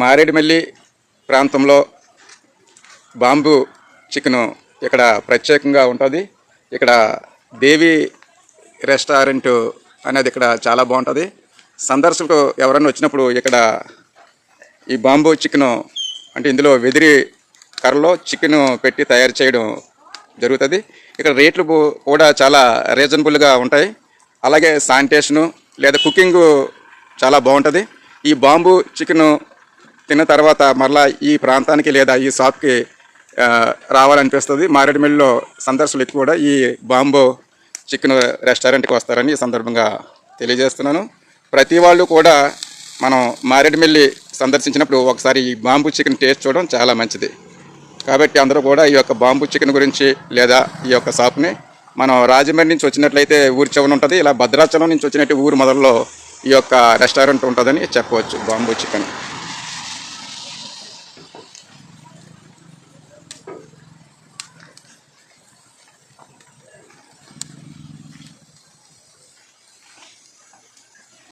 మారేడుమల్లి ప్రాంతంలో bomb chicken ఇక్కడ ప్రత్యేకంగా ఉంటుంది. ఇక్కడ దేవి రెస్టారెంట్ అనేది ఇక్కడ చాలా బాగుంటుంది. సందర్శకులు ఎవరైనా వచ్చినప్పుడు ఇక్కడ ఈ బాంబు చికెను అంటే ఇందులో వెదిరి కర్రలో చికెన్ పెట్టి తయారు చేయడం జరుగుతుంది. ఇక్కడ రేట్లు కూడా చాలా రీజనబుల్గా ఉంటాయి. అలాగే శానిటేషను లేదా కుకింగ్ చాలా బాగుంటుంది. ఈ బాంబు చికెను తిన్న తర్వాత మరలా ఈ ప్రాంతానికి లేదా ఈ షాప్కి రావాలనిపిస్తుంది. మారేడుమిల్లిలో సందర్శకులు ఎక్కువ కూడా ఈ బాంబు చికెన్ రెస్టారెంట్కి వస్తారని ఈ సందర్భంగా తెలియజేస్తున్నాను. ప్రతి వాళ్ళు కూడా మనం మారేడుమిల్లి సందర్శించినప్పుడు ఒకసారి ఈ బాంబు చికెన్ టేస్ట్ చూడడం చాలా మంచిది. కాబట్టి అందరూ కూడా ఈ యొక్క బాంబు చికెన్ గురించి లేదా ఈ యొక్క షాప్ని మనం రాజమండ్రి నుంచి వచ్చినట్లయితే ఊరి చివరన ఉంటుంది. ఇలా భద్రాచలం నుంచి వచ్చినట్టు ఊరు మొదల్లో ఈ యొక్క రెస్టారెంట్ ఉంటుందని చెప్పవచ్చు బాంబు చికెన్.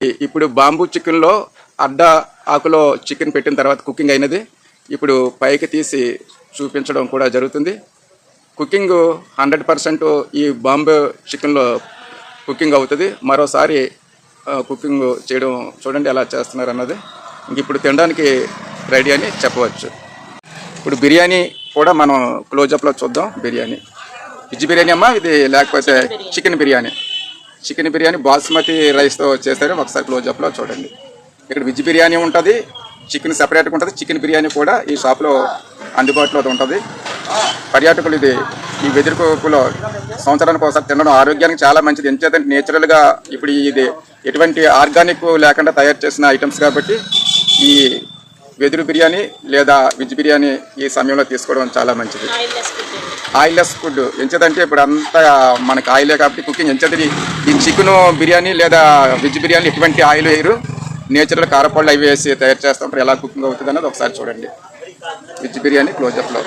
ఇప్పుడు బాంబు చికెన్లో అడ్డ ఆకులో చికెన్ పెట్టిన తర్వాత కుకింగ్ అయినది. ఇప్పుడు పైకి తీసి చూపించడం కూడా జరుగుతుంది. కుకింగ్ హండ్రెడ్ పర్సెంట్ ఈ బాంబు చికెన్లో కుకింగ్ అవుతుంది. మరోసారి కుకింగ్ చేయడం చూడండి ఎలా చేస్తున్నారు అన్నది ఇంక ఇప్పుడు తినడానికి రెడీ అని చెప్పవచ్చు. ఇప్పుడు బిర్యానీ కూడా మనం క్లోజప్లో చూద్దాం. బిర్యానీ. వెజ్ బిర్యానీ అమ్మా? ఇది లేకపోతే చికెన్ బిర్యానీ. చికెన్ బిర్యానీ బాస్మతి రైస్తో చేస్తారు. ఒకసారి క్లోజప్లో చూడండి. ఇక్కడ వెజ్ బిర్యానీ ఉంటుంది చికెన్ సెపరేట్గా ఉంటుంది చికెన్ బిర్యానీ కూడా ఈ షాప్లో అందుబాటులో ఉంటుంది. పర్యాటకులు ఇది ఈ వెదురుకులో సంవత్సరానికి ఒకసారి తినడం ఆరోగ్యానికి చాలా మంచిది. ఎంచేతంటే నేచురల్గా ఇప్పుడు ఇది ఎటువంటి ఆర్గానిక్ లేకుండా తయారు చేసిన ఐటమ్స్ కాబట్టి ఈ వెదురు బిర్యానీ లేదా వెజ్ బిర్యానీ ఈ సమయంలో తీసుకోవడం చాలా మంచిది. ఆయిల్లెస్ ఫుడ్ ఎంచేదంటే ఇప్పుడు అంతా మనకి ఆయిలే కాబట్టి కుకింగ్ ఎంచేది ఈ చికెన్ బిర్యానీ లేదా వెజ్ బిర్యానీ ఎటువంటి ఆయిల్ వేయరు. నేచురల్ కారపళ్ళు అవి వేసి తయారు చేస్తాం. ఇప్పుడు ఎలా కుకింగ్ అవుతుంది ఒకసారి చూడండి. వెజ్ బిర్యానీ క్లోజప్లో.